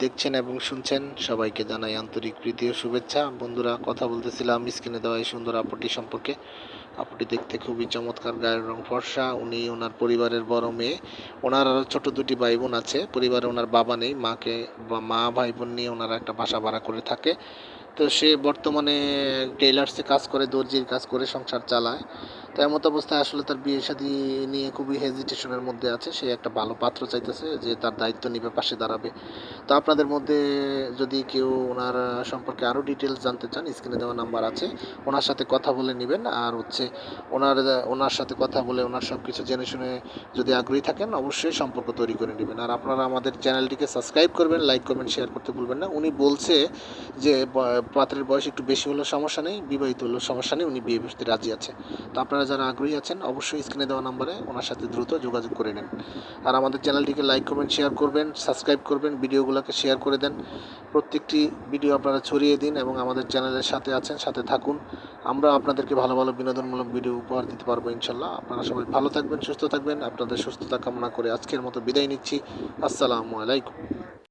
দেখছেন এবং শুনছেন, সবাইকে জানাই আন্তরিক প্রীতি ও শুভেচ্ছা। বন্ধুরা, কথা বলতেছিলাম, স্ক্রিনে দেওয়া এই সুন্দর আপুটি সম্পর্কে। আপুটি দেখতে খুবই চমৎকার, গায়ের রং ফর্সা। উনি ওনার পরিবারের বড় মেয়ে। ওনার আরও ছোটো দুটি ভাই বোন আছে। পরিবারে ওনার বাবা নেই, মাকে বা মা ভাই বোন নিয়ে ওনারা একটা বাসা ভাড়া করে থাকে। তো সে বর্তমানে টেইলার্সে কাজ করে, দর্জির কাজ করে, সংসার চালায়। তো এমত অবস্থায় আসলে তার বিয়ে শাদী নিয়ে খুবই হেজিটেশনের মধ্যে আছে। সে একটা ভালো পাত্র চাইতেছে যে তার দায়িত্ব নিবে, পাশে দাঁড়াবে। তো আপনাদের মধ্যে যদি কেউ ওনার সম্পর্কে আরও ডিটেলস জানতে চান স্ক্রিনে দেওয়া নাম্বার আছে। ওনার সাথে কথা বলে নেবেন। আর হচ্ছে ওনার ওনার সাথে কথা বলে ওনার সব কিছু জেনে শুনে যদি আগ্রহী থাকেন, অবশ্যই সম্পর্ক তৈরি করে নেবেন। আর আপনারা আমাদের চ্যানেলটিকে সাবস্ক্রাইব করবেন লাইক করবেন শেয়ার করতে ভুলবেন না। উনি বলছে যে পাত্রের বয়স একটু বেশি হলেও সমস্যা নেই, বিবাহিত হলেও সমস্যা নেই, উনি বিয়ে বসতে রাজি আছে। তো আপনারা যারা আগ্রহী আছেন, অবশ্যই স্ক্রিনে দেওয়া নাম্বারে ওনার সাথে দ্রুত যোগাযোগ করে নেন। আর আমাদের চ্যানেলটিকে লাইক করবেন শেয়ার করবেন সাবস্ক্রাইব করবেন, ভিডিওগুলোকে শেয়ার করে দেন। প্রত্যেকটি ভিডিও আপনারা ছড়িয়ে দিন এবং আমাদের চ্যানেলের সাথে আছেন, সাথে থাকুন। আমরা আপনাদেরকে ভালো ভালো বিনোদনমূলক ভিডিও উপহার দিতে পারব ইনশাল্লাহ। আপনারা সবাই ভালো থাকবেন, সুস্থ থাকবেন। আপনাদের সুস্থতা কামনা করে আজকের মতো বিদায় নিচ্ছি। আসসালামু আলাইকুম।